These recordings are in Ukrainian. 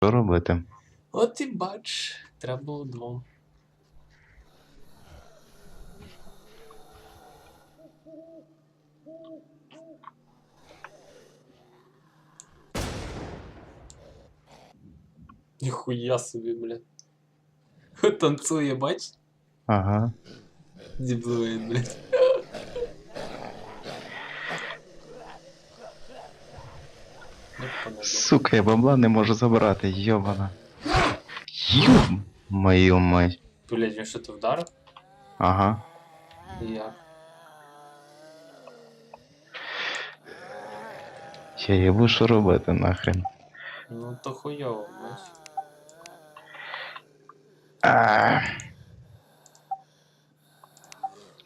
Що робити? От і бач, треба було двом. Ніхуя собі, блядь. Танцує, бач? Ага. Діблує, блядь. Сука, я бабла не можу забрати, йобана. Йом, мою мать. Блядь, він що ти вдарив? Ага. Як? Я їбу, що робити нахрен. Ну то хуйово, бач. А.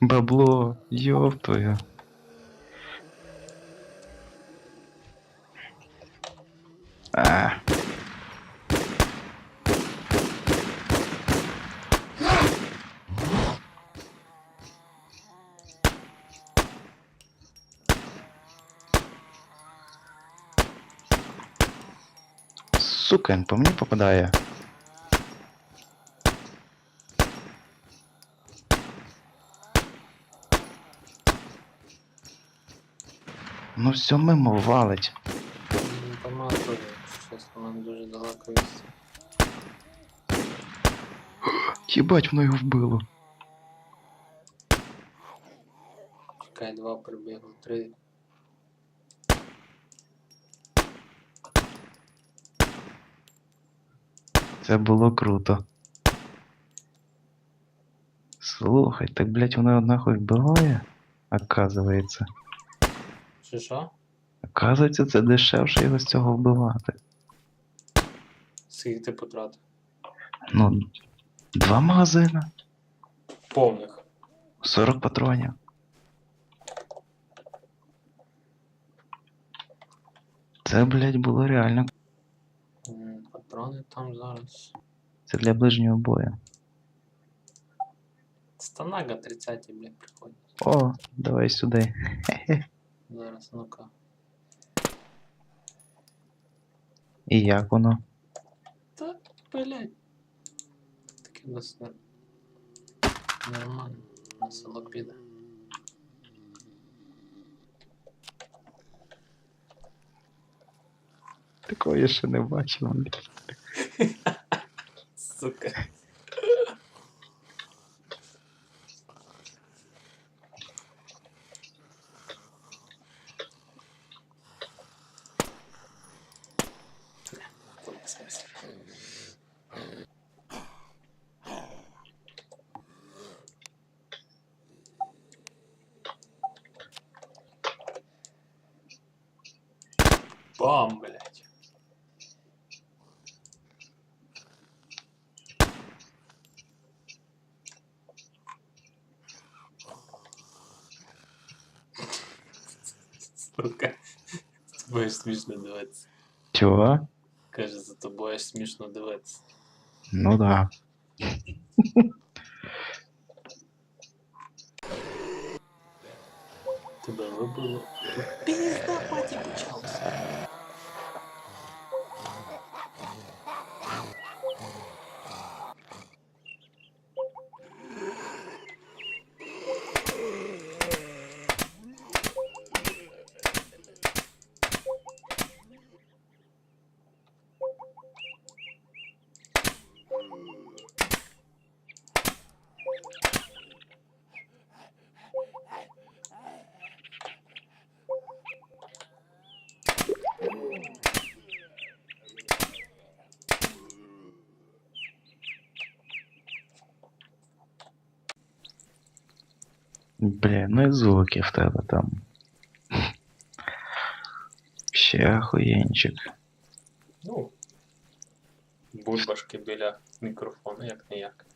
Бабло, йоб твою. А. Сука, він по мені попадає. Ну все мимо валить. Помало теж, чесно, мене дуже далеко від. Єбать, воно вбило. Чекай, два прибігло, три. Це було круто. Слухай, так блять воно його нахуй вбиває? Оказується. Чи що? Оказується, це дешевше його з цього вбивати. Скільки ти потратив? Ну, два магазини, Повних. 40 патронів. Це, блять, було реально. Там зараз. Це для ближнього бою. Станага 30 блядь, приходять. О, давай сюди. Зараз, ну-ка. І як воно? Та, блядь. Таке не... нормально. На село піде. Такого я ще не бачив. блядь. Bomb. З тобою ж смішно дивитися. Чого? Каже, за тобою ж смішно дивитися. Ну да. Тебе вибило. Пізда паті почалася. Бля, ну і звуки в тебе там. Ще охуєнчик. Ну. Бульбашки біля мікрофону, як не як.